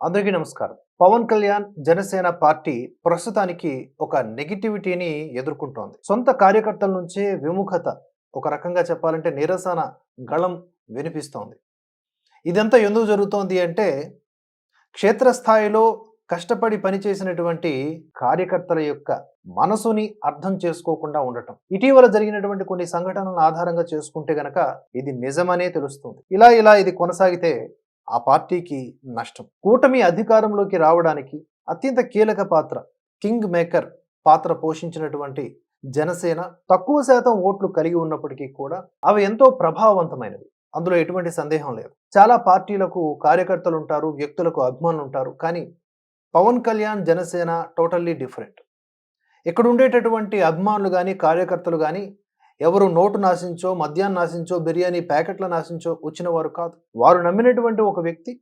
అందరికీ నమస్కారం. పవన్ కళ్యాణ్ జనసేన పార్టీ ప్రస్తుతానికి ఒక నెగిటివిటీని ఎదుర్కొంటోంది. సొంత కార్యకర్తల నుంచే విముఖత ఒక రకంగా చెప్పాలంటే నిరసన గళం వినిపిస్తోంది. ఇదంతా ఎందుకు జరుగుతోంది అంటే క్షేత్రస్థాయిలో కష్టపడి పనిచేసినటువంటి కార్యకర్తల యొక్క మనసుని అర్థం చేసుకోకుండా ఉండటం. ఇటీవల జరిగినటువంటి కొన్ని సంఘటనలను ఆధారంగా చేసుకుంటే గనక ఇది నిజమనే తెలుస్తుంది. ఇలా ఇలా ఇది కొనసాగితే ఆ పార్టీకి నష్టం. కూటమి అధికారంలోకి రావడానికి అత్యంత కీలక పాత్ర కింగ్ మేకర్ పాత్ర పోషించినటువంటి జనసేన తక్కువ శాతం ఓట్లు కలిగి ఉన్నప్పటికీ కూడా అవి ఎంతో ప్రభావవంతమైనవి. అందులో ఎటువంటి సందేహం లేదు. చాలా పార్టీలకు కార్యకర్తలు ఉంటారు వ్యక్తులకు అభిమానులు ఉంటారు కానీ పవన్ కళ్యాణ్ జనసేన టోటల్లీ డిఫరెంట్. ఇక్కడ ఉండేటటువంటి అభిమానులు కానీ కార్యకర్తలు కానీ ఎవరు నోటు నాశించో మద్యాన్ని నాశించో బిర్యానీ ప్యాకెట్ల నాశించో వచ్చిన వారు కాదు. వారు నమ్మినటువంటి ఒక వ్యక్తి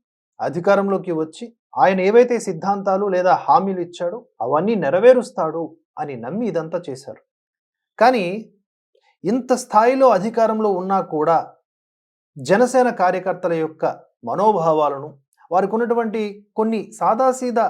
అధికారంలోకి వచ్చి ఆయన ఏవైతే సిద్ధాంతాలు లేదా హామీలు ఇచ్చాడో అవన్నీ నెరవేరుస్తాడు అని నమ్మి ఇదంతా చేశారు. కానీ ఇంత స్థాయిలో అధికారంలో ఉన్నా కూడా జనసేన కార్యకర్తల యొక్క మనోభావాలను వారికి ఉన్నటువంటి కొన్ని సాదాసీదా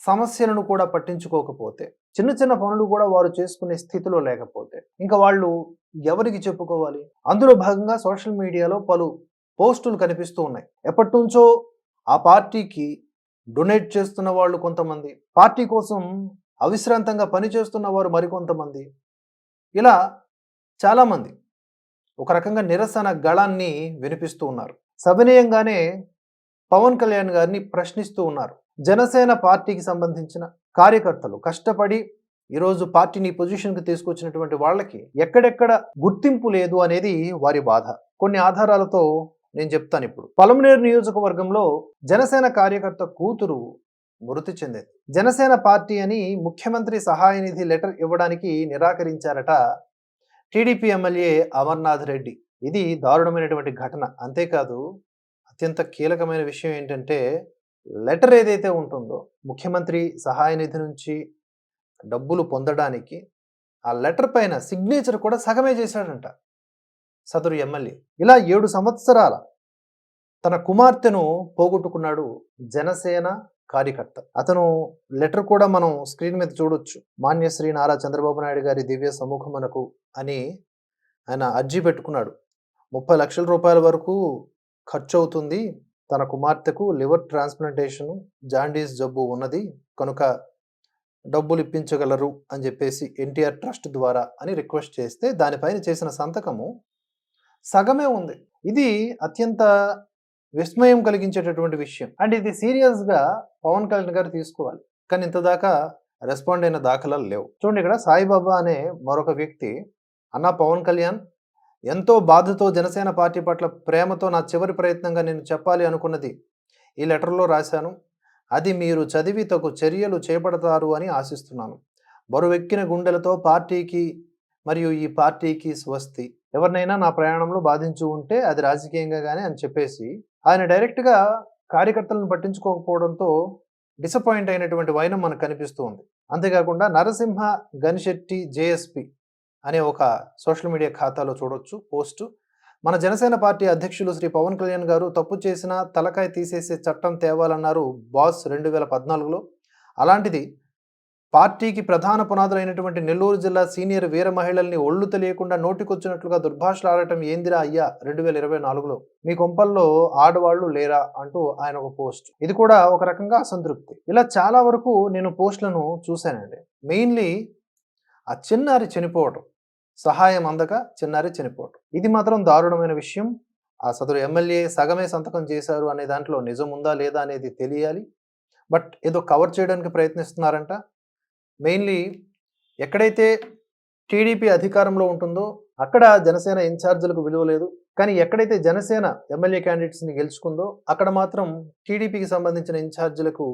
సమస్యలను కూడా పట్టించుకోకపోతే చిన్న చిన్న పనులు కూడా వారు చేసుకునే స్థితిలో లేకపోతే ఇంకా వాళ్ళు ఎవరికి చెప్పుకోవాలి? అందులో భాగంగా సోషల్ మీడియాలో పలు పోస్టులు కనిపిస్తూ ఉన్నాయి. ఎప్పటి నుంచో ఆ పార్టీకి డొనేట్ చేస్తున్న వాళ్ళు కొంతమంది పార్టీ కోసం అవిశ్రాంతంగా పనిచేస్తున్న వారు మరికొంతమంది. ఇలా చాలామంది ఒక రకంగా నిరసన గళాన్ని వినిపిస్తూ ఉన్నారు. సవినయంగానే పవన్ కళ్యాణ్ గారిని ప్రశ్నిస్తూ ఉన్నారు. జనసేన పార్టీకి సంబంధించిన కార్యకర్తలు కష్టపడి ఈరోజు పార్టీని పొజిషన్కి తీసుకొచ్చినటువంటి వాళ్ళకి ఎక్కడెక్కడ గుర్తింపు లేదు అనేది వారి బాధ. కొన్ని ఆధారాలతో నేను చెప్తాను ఇప్పుడు. పలమనేరు నియోజకవర్గంలో జనసేన కార్యకర్త కూతురు మృతి చెందింది. జనసేన పార్టీ అని ముఖ్యమంత్రి సహాయ నిధి లెటర్ ఇవ్వడానికి నిరాకరించారట టీడీపీ ఎమ్మెల్యే అమర్నాథ్ రెడ్డి. ఇది దారుణమైనటువంటి ఘటన. అంతేకాదు అత్యంత కీలకమైన విషయం ఏంటంటే లెటర్ ఏదైతే ఉంటుందో ముఖ్యమంత్రి సహాయ నిధి నుంచి డబ్బులు పొందడానికి ఆ లెటర్ పైన సిగ్నేచర్ కూడా సగమే చేశాడంట సదరు ఎమ్మెల్యే. ఇలా ఏడు సంవత్సరాల తన కుమార్తెను పోగొట్టుకున్నాడు జనసేన కార్యకర్త. అతను లెటర్ కూడా మనం స్క్రీన్ మీద చూడొచ్చు. మాన్యశ్రీ నారా చంద్రబాబు నాయుడు గారి దివ్య సమూహమునకు అని ఆయన అర్జీ పెట్టుకున్నాడు. ముప్పై లక్షల రూపాయల వరకు ఖర్చు అవుతుంది తన కుమార్తెకు లివర్ ట్రాన్స్ప్లాంటేషన్ జాండీస్ జబ్బు ఉన్నది. కనుక డబ్బులు ఇప్పించగలరు అని చెప్పేసి ఎన్టీఆర్ ట్రస్ట్ ద్వారా అని రిక్వెస్ట్ చేస్తే దానిపైన చేసిన సంతకము సగమే ఉంది. ఇది అత్యంత విస్మయం కలిగించేటటువంటి విషయం. అండ్ ఇది సీరియస్గా పవన్ కళ్యాణ్ గారు తీసుకోవాలి. కానీ ఇంతదాకా రెస్పాండ్ అయిన దాఖలాలు లేవు. చూడండి ఇక్కడ సాయిబాబా అనే మరొక వ్యక్తి అన్న పవన్ కళ్యాణ్ ఎంతో బాధతో జనసేన పార్టీ పట్ల ప్రేమతో నా చివరి ప్రయత్నంగా నేను చెప్పాలి అనుకున్నది ఈ లెటర్లో రాశాను. అది మీరు చదివి తగు చర్యలు చేపడతారు అని ఆశిస్తున్నాను. బరువెక్కిన గుండెలతో పార్టీకి మరియు ఈ పార్టీకి స్వస్తి. ఎవరినైనా నా ప్రయాణంలో బాధించి ఉంటే అది రాజకీయంగా కానీ అని చెప్పేసి ఆయన డైరెక్ట్గా కార్యకర్తలను పట్టించుకోకపోవడంతో డిసప్పాయింట్ అయినటువంటి వైనం మనకు కనిపిస్తూ ఉంది. అంతేకాకుండా నరసింహ గనిశెట్టి జేఎస్పి అనే ఒక సోషల్ మీడియా ఖాతాలో చూడొచ్చు పోస్టు. మన జనసేన పార్టీ అధ్యక్షులు శ్రీ పవన్ కళ్యాణ్ గారు తప్పు చేసిన తలకాయ తీసేసే చట్టం తేవాలన్నారు బాస్ రెండు వేల పద్నాలుగులో అలాంటిది పార్టీకి ప్రధాన పునాదులైనటువంటి నెల్లూరు జిల్లా సీనియర్ వీర మహిళల్ని ఒళ్ళు తెలియకుండా నోటికొచ్చినట్లుగా దుర్భాషలు ఆడటం ఏందిరా అయ్యా రెండు వేల ఇరవై నాలుగులో మీ కొంపల్లో ఆడవాళ్ళు లేరా అంటూ ఆయన ఒక పోస్ట్. ఇది కూడా ఒక రకంగా అసంతృప్తి. ఇలా చాలా వరకు నేను పోస్టులను చూశానండి. మెయిన్లీ ఆ చిన్నారి చనిపోవటం. సహాయం అందక చిన్నారి చనిపోవటం. ఇది మాత్రం దారుణమైన విషయం. ఆ సదరు ఎమ్మెల్యే సగమే సంతకం చేశారు అనే దాంట్లో నిజం ఉందా లేదా అనేది తెలియాలి. బట్ ఏదో కవర్ చేయడానికి ప్రయత్నిస్తున్నారంట. మెయిన్లీ ఎక్కడైతే టీడీపీ అధికారంలో ఉంటుందో అక్కడ జనసేన ఇన్ఛార్జీలకు విలువ లేదు. కానీ ఎక్కడైతే జనసేన ఎమ్మెల్యే క్యాండిడేట్స్ని గెలుచుకుందో అక్కడ మాత్రం టీడీపీకి సంబంధించిన ఇన్ఛార్జీలకు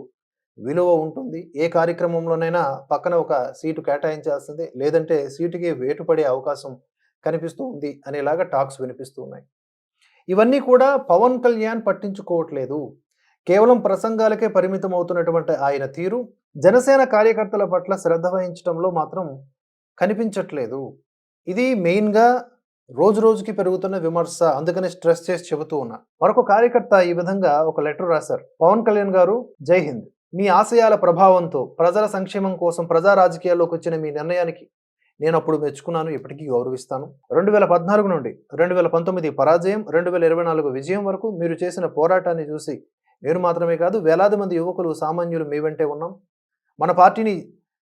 విలువ ఉంటుంది. ఏ కార్యక్రమంలోనైనా పక్కన ఒక సీటు కేటాయించాల్సిందే. లేదంటే సీటుకి వేటుపడే అవకాశం కనిపిస్తూ ఉంది అనేలాగా టాక్స్ వినిపిస్తూ ఉన్నాయి. ఇవన్నీ కూడా పవన్ కళ్యాణ్ పట్టించుకోవట్లేదు. కేవలం ప్రసంగాలకే పరిమితం అవుతున్నటువంటి ఆయన తీరు జనసేన కార్యకర్తల పట్ల శ్రద్ధ వహించడంలో మాత్రం కనిపించట్లేదు. ఇది మెయిన్గా రోజు రోజుకి పెరుగుతున్న విమర్శ. అందుకని స్ట్రెస్ చేసి చెబుతూ ఉన్నా. మరొక కార్యకర్త ఈ విధంగా ఒక లెటర్ రాశారు. పవన్ కళ్యాణ్ గారు జై హింద్. మీ ఆశయాల ప్రభావంతో ప్రజల సంక్షేమం కోసం ప్రజా రాజకీయాల్లోకి వచ్చిన మీ నిర్ణయానికి నేను అప్పుడు మెచ్చుకున్నాను ఇప్పటికీ గౌరవిస్తాను. రెండు వేల పద్నాలుగు నుండి రెండు వేల పంతొమ్మిది పరాజయం రెండు వేల ఇరవై నాలుగు విజయం వరకు మీరు చేసిన పోరాటాన్ని చూసి నేను మాత్రమే కాదు వేలాది మంది యువకులు సామాన్యులు మీ వెంటే ఉన్నాం. మన పార్టీని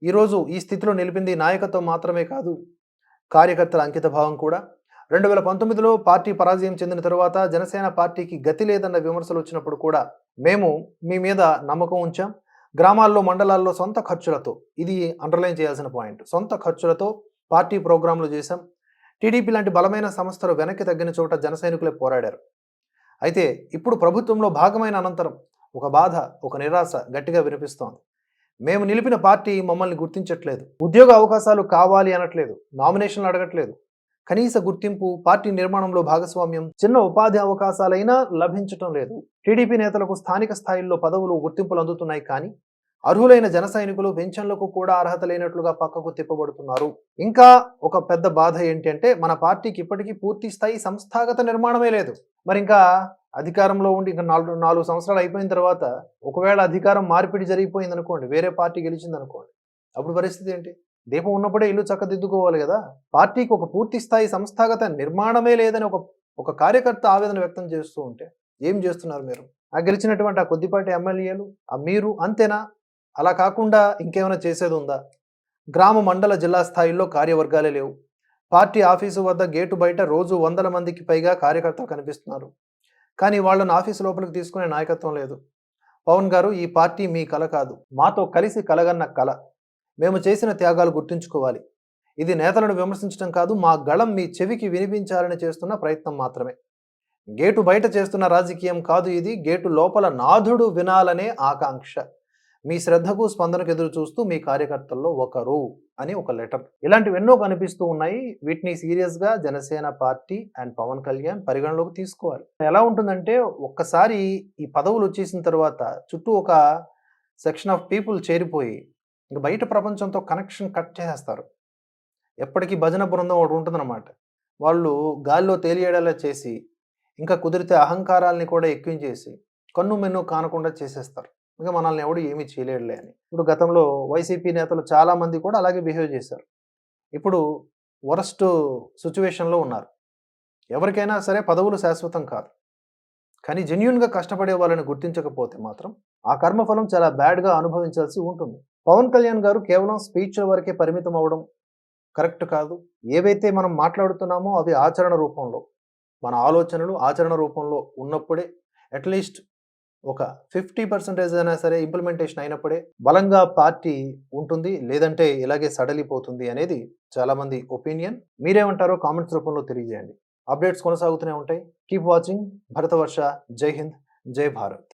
ఈరోజు ఈ స్థితిలో నిలిపింది నాయకత్వం మాత్రమే కాదు కార్యకర్తల అంకిత భావం కూడా. రెండు వేల పంతొమ్మిదిలో పార్టీ పరాజయం చెందిన తరువాత జనసేన పార్టీకి గతి లేదన్న విమర్శలు వచ్చినప్పుడు కూడా మేము మీ మీద నమ్మకం ఉంచాం. గ్రామాల్లో మండలాల్లో సొంత ఖర్చులతో ఇది అండర్లైన్ చేయాల్సిన పాయింట్. సొంత ఖర్చులతో పార్టీ ప్రోగ్రాంలు చేశాం. టీడీపీ లాంటి బలమైన సంస్థలు వెనక్కి తగ్గిన చోట జన సైనికులే పోరాడారు. అయితే ఇప్పుడు ప్రభుత్వంలో భాగమైన అనంతరం ఒక బాధ ఒక నిరాశ గట్టిగా వినిపిస్తోంది. మేము నిలిపిన పార్టీ మమ్మల్ని గుర్తించట్లేదు. ఉద్యోగ అవకాశాలు కావాలి అనట్లేదు. నామినేషన్లు అడగట్లేదు. కనీస గుర్తింపు పార్టీ నిర్మాణంలో భాగస్వామ్యం చిన్న ఉపాధి అవకాశాలైనా లభించటం లేదు. టీడీపీ నేతలకు స్థానిక స్థాయిల్లో పదవులు గుర్తింపులు అందుతున్నాయి కానీ అర్హులైన జన సైనికులు పెన్షన్లకు కూడా అర్హత లేనట్లుగా పక్కకు తిప్పబడుతున్నారు. ఇంకా ఒక పెద్ద బాధ ఏంటి అంటే మన పార్టీకి ఇప్పటికీ పూర్తి స్థాయి సంస్థాగత నిర్మాణమే లేదు. మరి ఇంకా అధికారంలో ఉండి ఇంకా నాలుగు నాలుగు సంవత్సరాలు అయిపోయిన తర్వాత ఒకవేళ అధికారం మార్పిడి జరిగిపోయింది అనుకోండి వేరే పార్టీ గెలిచింది అనుకోండి అప్పుడు పరిస్థితి ఏంటి? దీపం ఉన్నప్పుడే ఇల్లు చక్కదిద్దుకోవాలి కదా? పార్టీకి ఒక పూర్తి స్థాయి సంస్థాగత నిర్మాణమే లేదని ఒక ఒక కార్యకర్త ఆవేదన వ్యక్తం చేస్తూ ఉంటే ఏం చేస్తున్నారు మీరు? ఆ గెలిచినటువంటి ఆ కొద్దిపాటి ఎమ్మెల్యేలు ఆ మీరు అంతేనా? అలా కాకుండా ఇంకేమైనా చేసేది ఉందా? గ్రామ మండల జిల్లా స్థాయిల్లో కార్యవర్గాలే లేవు. పార్టీ ఆఫీసు వద్ద గేటు బయట రోజు వందల మందికి పైగా కార్యకర్తలు కనిపిస్తున్నారు. కానీ వాళ్ళను ఆఫీసు లోపలికి తీసుకునే నాయకత్వం లేదు. పవన్ గారు ఈ పార్టీ మీ కల కాదు. మాతో కలిసి కలగన్న కల. మేము చేసిన త్యాగాలు గుర్తుంచుకోవాలి. ఇది నేతలను విమర్శించడం కాదు మా గళం మీ చెవికి వినిపించాలని చేస్తున్న ప్రయత్నం మాత్రమే. గేటు బయట చేస్తున్న రాజకీయం కాదు ఇది. గేటు లోపల నాథుడు వినాలనే ఆకాంక్ష. మీ శ్రద్ధకు స్పందనకు ఎదురు చూస్తూ మీ కార్యకర్తల్లో ఒకరు అని ఒక లెటర్. ఇలాంటివి ఎన్నో కనిపిస్తూ ఉన్నాయి. వీటిని సీరియస్గా జనసేన పార్టీ అండ్ పవన్ కళ్యాణ్ పరిగణలోకి తీసుకోవాలి. ఎలా ఉంటుందంటే ఒక్కసారి ఈ పదవులు వచ్చేసిన తర్వాత చుట్టూ ఒక సెక్షన్ ఆఫ్ పీపుల్ చేరిపోయి ఇంకా బయట ప్రపంచంతో కనెక్షన్ కట్ చేసేస్తారు. ఎప్పటికీ భజన బృందం ఒకటి ఉంటుందన్నమాట. వాళ్ళు గాల్లో తేలియడేలా చేసి ఇంకా కుదిరితే అహంకారాల్ని కూడా ఎక్కువ చేసి కన్ను మెన్ను కానకుండా చేసేస్తారు. ఇంకా మనల్ని ఎవడు ఏమీ చేయలేడులే అని. ఇప్పుడు గతంలో వైసీపీ నేతలు చాలామంది కూడా అలాగే బిహేవ్ చేశారు. ఇప్పుడు వరస్ట్ సిచ్యువేషన్లో ఉన్నారు. ఎవరికైనా సరే పదవులు శాశ్వతం కాదు. కానీ జెన్యున్గా కష్టపడే వాళ్ళని గుర్తించకపోతే మాత్రం ఆ కర్మఫలం చాలా బ్యాడ్గా అనుభవించాల్సి ఉంటుంది. పవన్ కళ్యాణ్ గారు కేవలం స్పీచ్ల వరకే పరిమితం అవ్వడం కరెక్ట్ కాదు. ఏవైతే మనం మాట్లాడుతున్నామో అవి ఆచరణ రూపంలో మన ఆలోచనలు ఆచరణ రూపంలో ఉన్నప్పుడే అట్లీస్ట్ ఒక ఫిఫ్టీ పర్సెంటేజ్ అయినా సరే ఇంప్లిమెంటేషన్ అయినప్పుడే బలంగా పార్టీ ఉంటుంది లేదంటే ఇలాగే సడలిపోతుంది అనేది చాలామంది ఒపీనియన్ మీరేమంటారో కామెంట్స్ రూపంలో తెలియజేయండి. అప్డేట్స్ కొనసాగుతూనే ఉంటాయి. Keep watching Bharatavarsha. జై హింద్. జై భారత్.